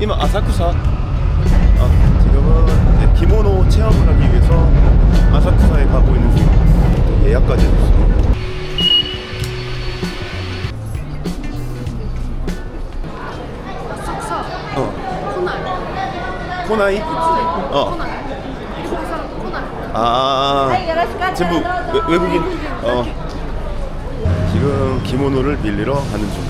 今浅草 아, 지금은 이제 기모노 체험을 하기 위해서 아사쿠사에 가고 있는 중 예약까지 했어 아삭사 어 코날 코나이? 어 어. 코날 일본 사람 코날 아 전부 외, 외국인 어 지금 기모노를 빌리러 가는 중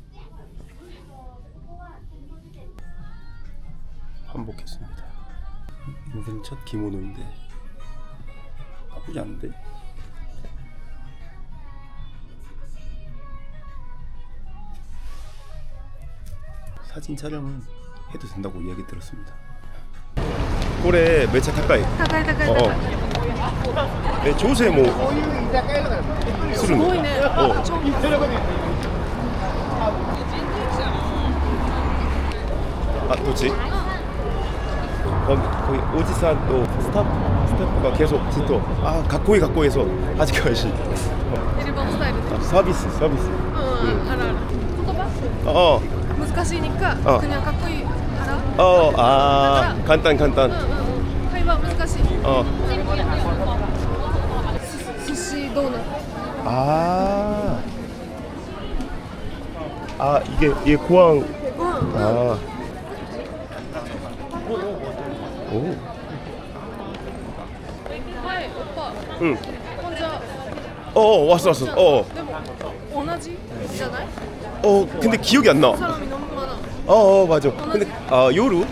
반복했습니다. 인생 첫 기모노인데 나쁘지 않은데? 사진 촬영은 해도 된다고 이야기 들었습니다. 꼴에 매차 가까이. 가까이 가까이. 어. 어. 네, 조세 뭐 술은 뭐? 어. 아, 도치. 거기, 거기 오지산 또 스탑 스태프가 계속 진짜 아 갖고이 갖고해서 아직까지 エリボンスタイルで 아, 서비스 서비스 うんうんあるある言葉 어 難しいにかあ그냥かっこいいから 어, 아, 간단, うん 간단. うんうん会話難しい 어, 寿司ドーナツ 아, 아 이게 이게 고항, うん 아, 오. 네, 오빠. 응. 먼저. 어, 어 왔어 왔어. 어. 어. 네, 뭐, 원하지? 있잖아. 어 근데 기억이 안 나. 그 사람이 너무 많아. 어, 어 맞아. 근데 아 요루.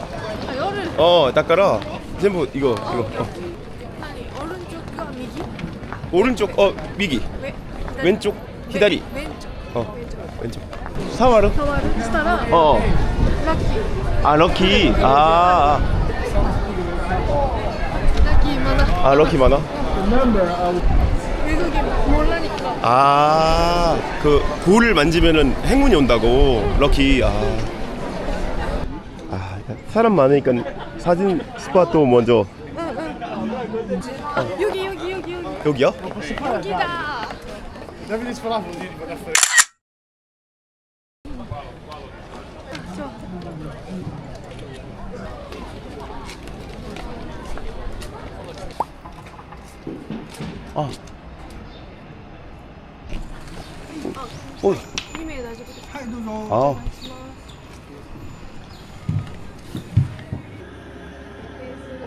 아, 열을. 어 닦아라. 전부 이거 아, 이거. 어. 아니, 오른쪽과 미기? 오른쪽 어 미기. 네. 왼, 왼쪽 기다리. 네, 왼쪽. 어 왼쪽. 사마르. 사와르. 스타라. 어. 어. 락키. 아 럭키. 아. 아. 아, 아 럭키 많아. 외국인 몰라니까 아, 그 볼을 만지면은 행운이 온다고. 럭키. 아. 아, 사람 많으니까 사진 스팟도 먼저 여기 여기 여기 여기 여기야? 여기다 오. 아.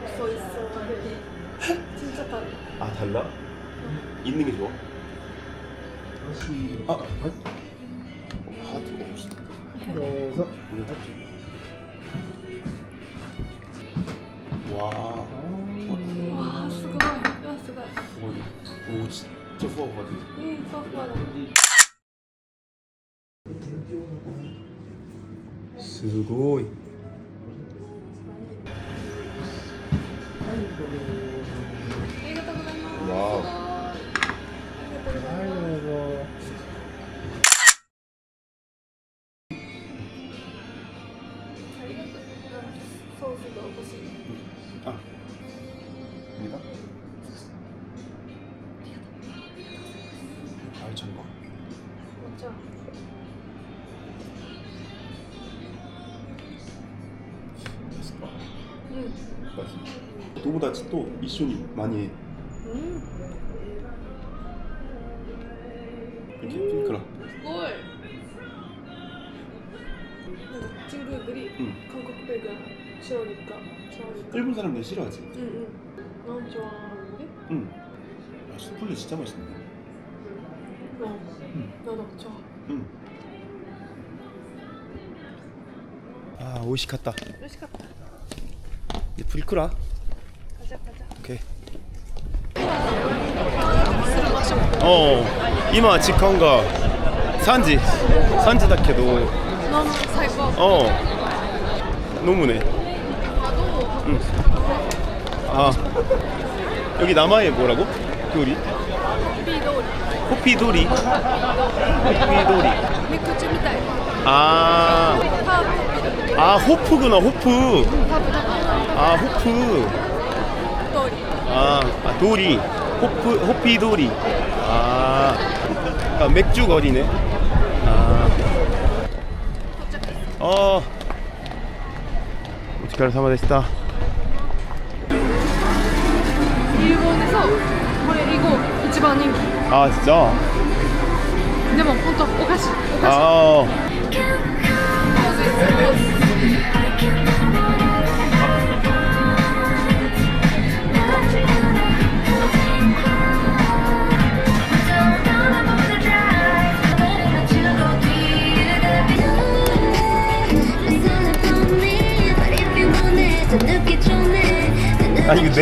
없어 있어. 아 달라? 있는 게 좋아. 아, 아, 뜨거 없어. 와. 와, 수고. 와, 수고. 오, 진짜 수고하고 응, 수고하다. とうソースが欲しい 아, 입니다. 아, 잠깐. じゃ 것 같습니다. 또보다 또 미션이 많이 해요. 이렇게 핑크라. 꿀. 친구들이 음. 강국백을 싫어하니까 좋아하니까. 일본 사람들 싫어하지. 응응. 너무 좋아하는데? 응. 아, 숯불이 진짜 맛있네. 어. 나도 좋아. 응. 아, 오이시카타. 맛있겠다. 이제 불 끄라. 가자 가자 오케이. する場所어, 이마 직관가 산지, 산지だけど, 너무最高 어, 노무네. 응. 아 여기 남아에 뭐라고? 교리? 호피도리. 호피도리. みくちみたい 아, ハーブ 아 호프구나 호프. 아 호프. 아, 아 도리. 호프 호피 도리. 아, 아 맥주 거리네. 아어. 오치카를 사마데시다. 일본에서 원래 이거 이지방 인기 아 진짜? 근데 뭐 본토 오가시 오가시 아 어.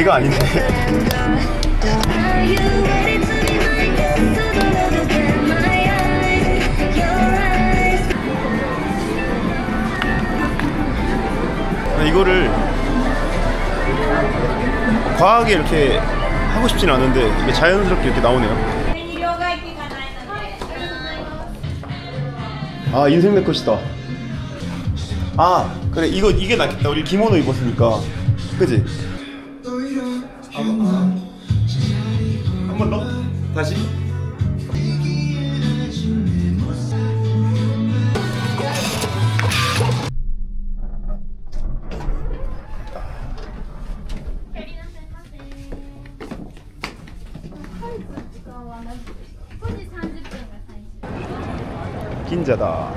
내가 아닌데. 아, 이거를 과하게 이렇게 하고 싶진 않은데 자연스럽게 이렇게 나오네요. 아 인생 내 것이다. 아 그래 이거 이게 낫겠다. 우리 기모노 입었으니까, 그지? 긴자다.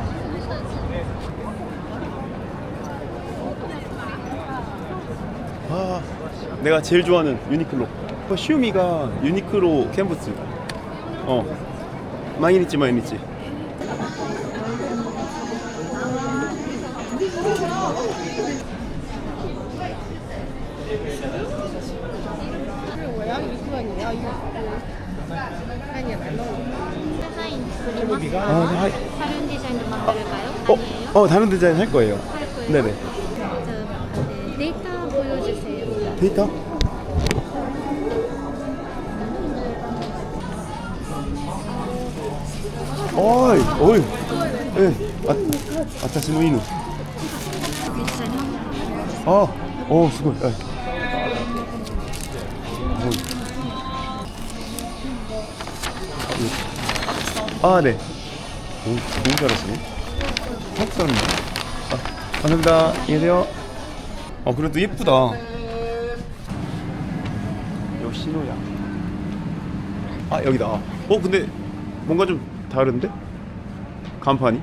아, 내가 제일 좋아하는 유니클로. 그 시우미가 유니클로 캔버스. 어. 많이 있지, 많이 있지. 아, 네, 하이. 다른 디자인도 만들까요? 어, 어, 다른 디자인 할 거예요. 할 거예요? 네네. 저, 네, 데이터 보여주세요. 데이터? 어이, 어이. 예, 아, 아타시 노 이누. 아, 어, 수고. 예. 아, 네. 오, 너무 잘하시네. 한국 사람인데. 아, 감사합니다. 안녕히 계세요. 어, 그래도 예쁘다. 요시노야. 아, 여기다. 어, 근데 뭔가 좀 다른데? 간판이?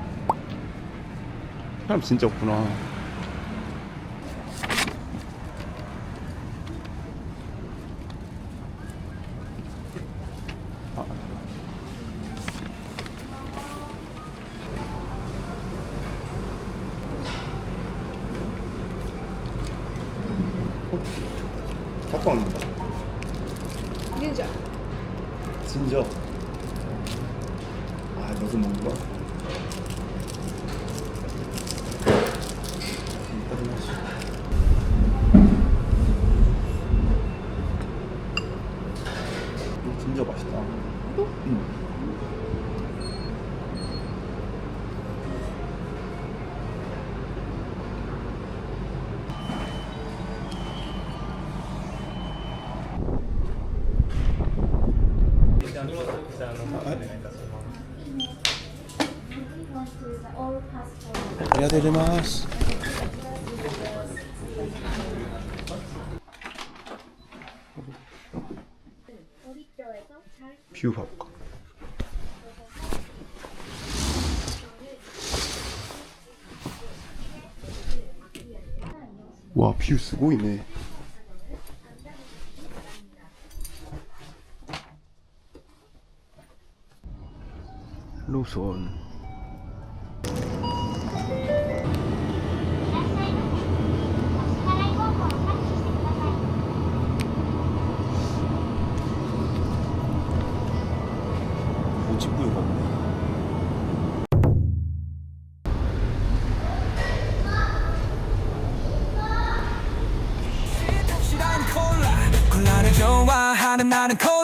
사람 진짜 없구나. 왔는다. 닌자 진저. 아, 너도 먹는 거? 안녕하세요. 뷰 봐볼까? 와, 뷰 쓰고 있네. 로손. 나는 코